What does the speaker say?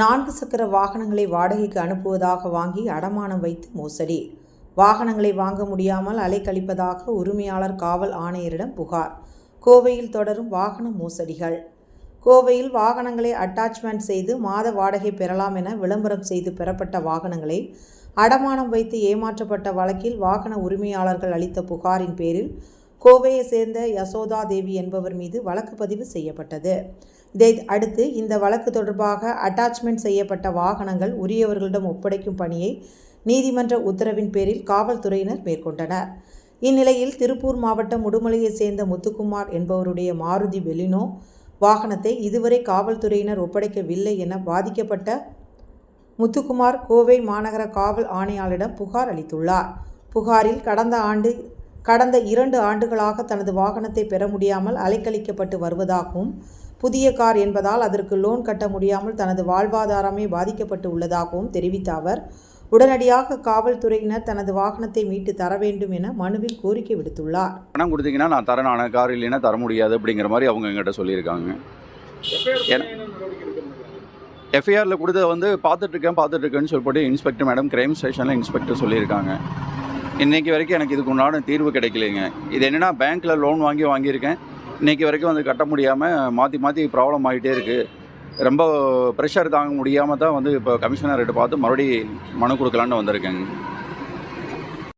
நான்கு சக்கர வாகனங்களை வாடகைக்கு அனுப்புவதாக வாங்கி அடமானம் வைத்து மோசடி. வாகனங்களை வாங்க முடியாமல் அலைக்கழிப்பதாக உரிமையாளர் காவல் ஆணையரிடம் புகார். கோவையில் தொடரும் வாகன மோசடிகள். கோவையில் வாகனங்களை அட்டாச்மெண்ட் செய்து மாத வாடகை பெறலாம் என விளம்பரம் செய்து பெறப்பட்ட வாகனங்களை அடமானம் வைத்து ஏமாற்றப்பட்ட வழக்கில் வாகன உரிமையாளர்கள் அளித்த புகாரின் பேரில் கோவையை சேர்ந்த யசோதா தேவி என்பவர் மீது வழக்கு பதிவு செய்யப்பட்டது. இதை அடுத்து இந்த வழக்கு தொடர்பாக அட்டாச்மெண்ட் செய்யப்பட்ட வாகனங்கள் உரியவர்களிடம் ஒப்படைக்கும் பணியை நீதிமன்ற உத்தரவின் பேரில் காவல்துறையினர் மேற்கொண்டனர். இந்நிலையில் திருப்பூர் மாவட்டம் உடுமலையைச் சேர்ந்த முத்துக்குமார் என்பவருடைய மாருதி பெலினோ வாகனத்தை இதுவரை காவல்துறையினர் ஒப்படைக்கவில்லை என பாதிக்கப்பட்ட முத்துக்குமார் கோவை மாநகர காவல் ஆணையாளரிடம் புகார் அளித்துள்ளார். புகாரில் கடந்த ஆண்டு கடந்த இரண்டு ஆண்டுகளாக தனது வாகனத்தை பெற முடியாமல் அலைக்கழிக்கப்பட்டு வருவதாகவும் புதிய கார் என்பதால் அதற்கு லோன் கட்ட முடியாமல் தனது வாழ்வாதாரமே பாதிக்கப்பட்டு உள்ளதாகவும் தெரிவித்த அவர் உடனடியாக காவல்துறையினர் தனது வாகனத்தை மீட்டு தர வேண்டும் என மனுவில் கோரிக்கை விடுத்துள்ளார். பணம் கொடுத்தீங்கன்னா நான் தரேன் ஆனால் கார் இல்லைன்னா தர முடியாது அப்படிங்கிற மாதிரி அவங்க எங்கிட்ட சொல்லியிருக்காங்க. எஃப்ஐஆரில் கொடுத்தத வந்து பார்த்துட்ருக்கேன் பார்த்துட்ருக்கேன்னு சொல்லிட்டு இன்ஸ்பெக்டர் மேடம் கிரைம் ஸ்டேஷனில் இன்ஸ்பெக்டர் சொல்லியிருக்காங்க. இன்றைக்கி வரைக்கும் எனக்கு இதுக்கு உண்டான தீர்வு கிடைக்கலைங்க. இது என்னென்னா பேங்க்கில் லோன் வாங்கி வாங்கியிருக்கேன். இன்றைக்கி வரைக்கும் வந்து கட்ட முடியாமல் மாற்றி மாற்றி ப்ராப்ளம் ஆகிட்டே இருக்குது ரொம்ப ப்ரெஷர் தாங்க முடியாமல் தான் வந்து இப்போ கமிஷனர்கிட்ட பார்த்து மறுபடியும் மனு கொடுக்கலான்னு வந்திருக்கேங்க.